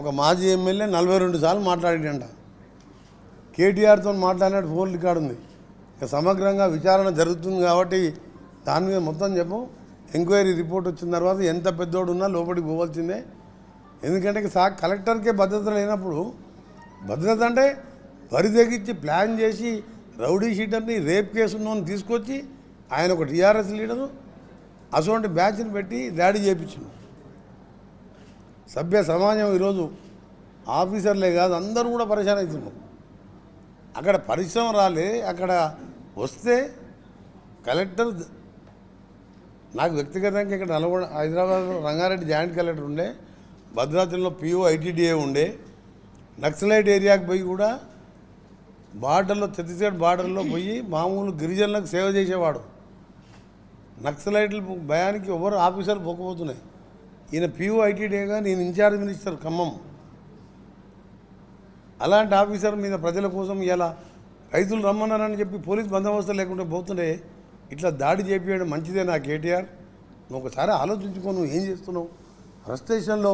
ఒక మాజీ ఎమ్మెల్యే నలభై రెండు సార్లు మాట్లాడాడంట. కేటీఆర్తో మాట్లాడినట్టు ఫోన్ రికార్డు ఉంది. ఇక సమగ్రంగా విచారణ జరుగుతుంది కాబట్టి దాని మీద మొత్తం చెప్పం. ఎంక్వైరీ రిపోర్ట్ వచ్చిన తర్వాత ఎంత పెద్దోడు ఉన్నా లోపలికి పోవాల్సిందే. ఎందుకంటే సా కలెక్టర్కే భద్రత లేనప్పుడు భద్రత అంటే వరి తెగించి ప్లాన్ చేసి రౌడీ షీటర్ని రేప్ కేసు ఉన్నోని తీసుకొచ్చి ఆయన ఒక టీఆర్ఎస్ లీడరు అటువంటి బ్యాచ్ని పెట్టి దాడి చేయించింది సభ్య సమాజం ఈరోజు ఆఫీసర్లే కాదు అందరూ కూడా పరిశాన్ అవుతున్నారు. అక్కడ పరిశ్రమ రాలే అక్కడ వస్తే కలెక్టర్ నాకు వ్యక్తిగతంగా ఇక్కడ నల్గొండ హైదరాబాద్లో రంగారెడ్డి జాయింట్ కలెక్టర్ ఉండే భద్రాచలంలో పిఓ ఐటీడీఏ ఉండే నక్సలైట్ ఏరియాకి పోయి కూడా బార్డర్లో ఛత్తీస్గఢ్ బార్డర్లో పోయి మామూలు గిరిజనులకు సేవ చేసేవాడు. నక్సలైట్లు భయానికి ఎవరు ఆఫీసర్లు పొక్కపోతున్నాయి ఈయన పిఓ ఐటీడీగా నేను ఇన్ఛార్జ్ మినిస్టర్ ఖమ్మం. అలాంటి ఆఫీసర్ మీద ప్రజల కోసం ఇలా రైతులు రమ్మన్నారని చెప్పి పోలీస్ బందోబస్తు లేకుండా పోతుండే ఇట్లా దాడి చేపించడం మంచిదే నా కేటీఆర్. నువ్వు ఒకసారి ఆలోచించుకో నువ్వు ఏం చేస్తున్నావు? ఫ్రస్ట్రేషన్లో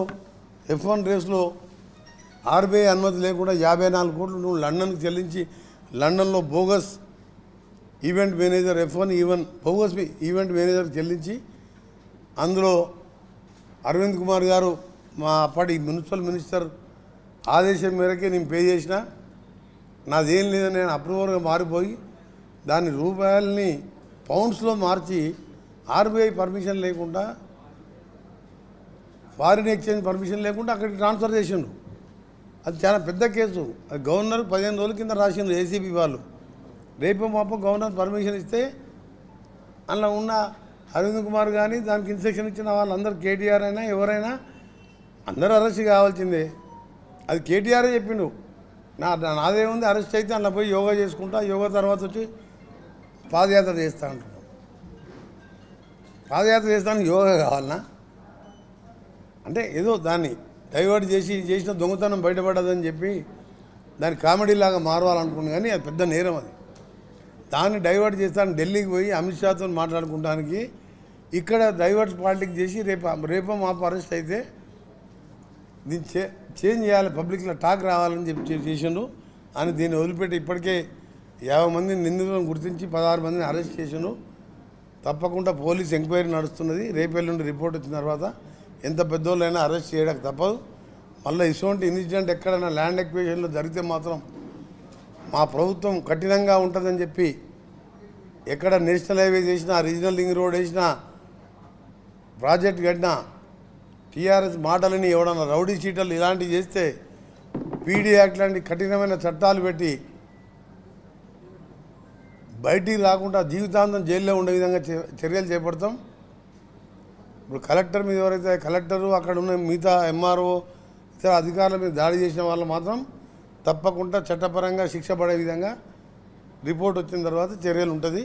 ఎఫ్ వన్ రేస్లో ఆర్బీఐ అనుమతి లేకుండా యాభై నాలుగు కోట్లు నువ్వు లండన్కి చెల్లించి లండన్లో bogus event manager F one even bogus event manager చెల్లించి అందులో అరవింద్ కుమార్ గారు మా అప్పటి మున్సిపల్ మినిస్టర్ ఆదేశం మేరకే నేను పే చేసిన. నాదేం లేదని నేను అప్రూవర్గా మారిపోయి దాని రూపాయలని పౌండ్స్లో మార్చి ఆర్బీఐ పర్మిషన్ లేకుండా ఫారిన్ ఎక్స్చేంజ్ పర్మిషన్ లేకుండా అక్కడికి ట్రాన్స్ఫర్ చేసిండు అది చాలా పెద్ద కేసు. అది గవర్నర్ పదిహేను రోజుల కింద రాసిండ్రు ఏసీబీ వాళ్ళు. రేపు మాప గవర్నర్ పర్మిషన్ ఇస్తే అందులో ఉన్న అరవింద్ కుమార్ కానీ దానికి ఇన్స్ట్రక్షన్ ఇచ్చిన వాళ్ళందరూ కేటీఆర్ అయినా ఎవరైనా అందరూ అరెస్ట్ కావాల్సిందే. అది కేటీఆరే చెప్పిండు. నా నాదే నాదేముంది అరెస్ట్ అయితే అందులో పోయి యోగా చేసుకుంటా యోగా తర్వాత వచ్చి పాదయాత్ర చేస్తా అంటున్నాం. పాదయాత్ర చేస్తానికి యోగా కావాలనా? అంటే ఏదో దాన్ని డైవర్ట్ చేసి చేసిన దొంగతనం బయటపడదని చెప్పి దాన్ని కామెడీ లాగా మారవాలనుకున్నాను కానీ అది పెద్ద నేరం అది. దాన్ని డైవర్ట్ చేస్తాను ఢిల్లీకి పోయి అమిత్ షాతో మాట్లాడుకుంటానికి. ఇక్కడ డైవర్ట్స్ పాలిటిక్స్ చేసి రేపు రేపో మాపు అరెస్ట్ అయితే దీన్ని చే చేంజ్ చేయాలి పబ్లిక్లో టాక్ రావాలని చెప్పి చేసిండు. అని దీన్ని వదిలిపెట్టి ఇప్పటికే యాభై మంది నిందితులను గుర్తించి పదహారు మందిని అరెస్ట్ చేసిండు. తప్పకుండా పోలీస్ ఎంక్వైరీ నడుస్తున్నది. రేపెల్లుండి రిపోర్ట్ వచ్చిన తర్వాత ఎంత పెద్దోళ్ళైనా అరెస్ట్ చేయడానికి తప్పదు. మళ్ళీ ఇటువంటి ఇన్సిడెంట్ ఎక్కడైనా ల్యాండ్ ఎక్విజేషన్లో జరిగితే మాత్రం మా ప్రభుత్వం కఠినంగా ఉంటుందని చెప్పి ఎక్కడ నేషనల్ హైవే చేసినా రీజనల్ లింగ్ రోడ్ వేసినా ప్రాజెక్ట్ కట్టినా టీఆర్ఎస్ మాటలని ఎవడన్నా రౌడీ చీటలు ఇలాంటివి చేస్తే పీడీ యాక్ట్ లాంటి కఠినమైన చట్టాలు పెట్టి బయటికి రాకుండా జీవితాంతం జైల్లో ఉండే విధంగా చర్యలు చేపడతాం. ఇప్పుడు కలెక్టర్ మీద ఎవరైతే కలెక్టరు అక్కడ ఉన్న మిగతా ఎంఆర్ఓ ఇతర అధికారుల మీద దాడి చేసిన వాళ్ళు మాత్రం తప్పకుండా చట్టపరంగా శిక్ష పడే విధంగా రిపోర్ట్ వచ్చిన తర్వాత చర్యలు ఉంటుంది.